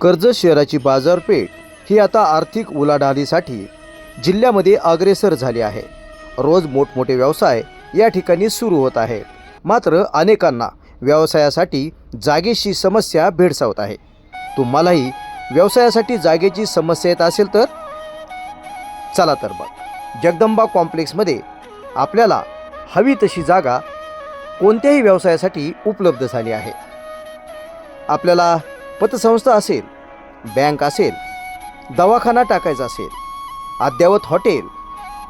कर्जत शहराची बाजारपेठ ही आता आर्थिक उलाढालीसाठी जिल्ह्यामध्ये अग्रेसर झाली आहे. रोज मोठमोठे व्यवसाय या ठिकाणी सुरू होत आहे. मात्र अनेकांना व्यवसायासाठी जागेची समस्या भेडसावत आहे. तुम्हालाही व्यवसायासाठी जागेची समस्या येत असेल तर चला तर मग. जगदंबा कॉम्प्लेक्समध्ये आपल्याला हवी तशी जागा कोणत्याही व्यवसायासाठी उपलब्ध झाली आहे. आपल्याला पतसंस्था असेल बँक असेल दवाखाना टाकायचा असेल अद्ययावत हॉटेल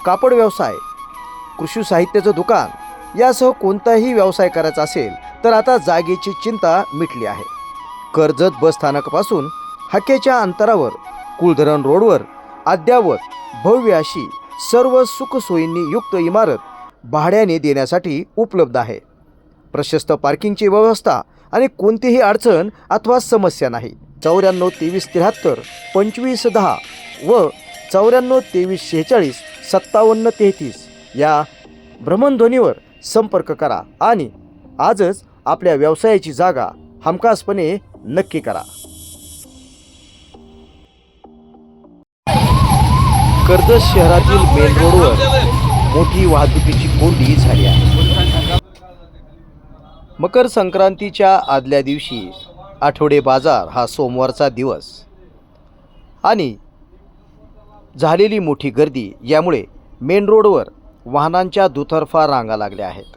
कापड व्यवसाय कृषी साहित्याचं दुकान यासह कोणताही व्यवसाय करायचा असेल तर आता जागेची चिंता मिटली आहे. कर्जत बस स्थानकापासून अंतरावर कुलधरण रोडवर अद्ययावत भव्य अशी सर्व सुखसोयींनी युक्त इमारत भाड्याने देण्यासाठी उपलब्ध आहे. प्रशस्त पार्किंगची व्यवस्था आणि कोणतीही अडचण अथवा समस्या नाही. चौऱ्याण्णव तेवीस त्र्याहत्तर पंचवीस दहा व चौऱ्याण्णव तेवीस शेहेचाळीस सत्तावन्न तेहतीस या भ्रमणध्वनीवर संपर्क करा आणि आजच आपल्या व्यवसायाची जागा हमखासपणे नक्की करा. कर्जत शहरातील मेन रोडवर मोठी वाहतुकीची कोंडी झाली आहे. मकर संक्रांतीच्या आदल्या दिवशी आठवडे बाजार हा सोमवारचा दिवस. आणि झालेली मोठी गर्दी यामुळे मेन रोडवर वाहनांच्या दुतर्फा रांगा लागल्या आहेत.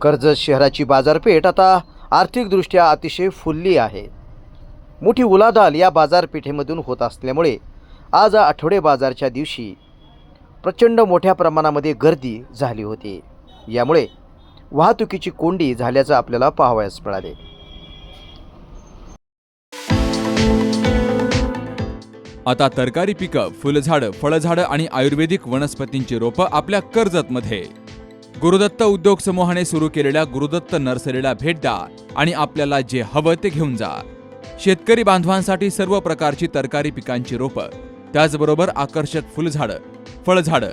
कर्जत शहराची बाजारपेठ आता आर्थिकदृष्ट्या अतिशय फुलली आहे. मोठी उलाढाल या बाजारपेठेमधून होत असल्यामुळे आज आठवडे बाजारच्या दिवशी प्रचंड मोठ्या प्रमाणामध्ये गर्दी झाली होती. यामुळे वाहतुकीची कोंडी झाल्याचं आपल्याला पाहावयास मिळाले. आता तरकारी पिकं फुलझाडं फळझाडं आणि आयुर्वेदिक वनस्पतींची रोपं आपल्या कर्जतमध्ये. गुरुदत्त उद्योग समूहाने सुरू केलेल्या गुरुदत्त नर्सरीला भेट द्या आणि आपल्याला जे हवं ते घेऊन जा. शेतकरी बांधवांसाठी सर्व प्रकारची तरकारी पिकांची रोपं त्याचबरोबर आकर्षक फुलझाडं फळझाडं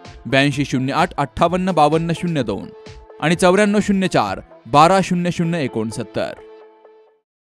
ब्याऐंशी शून्य आठ अठ्ठावन्न बावन्न शून्य दोन आणि चौऱ्याण्णव शून्य चार बारा शून्य शून्य एकोणसत्तर.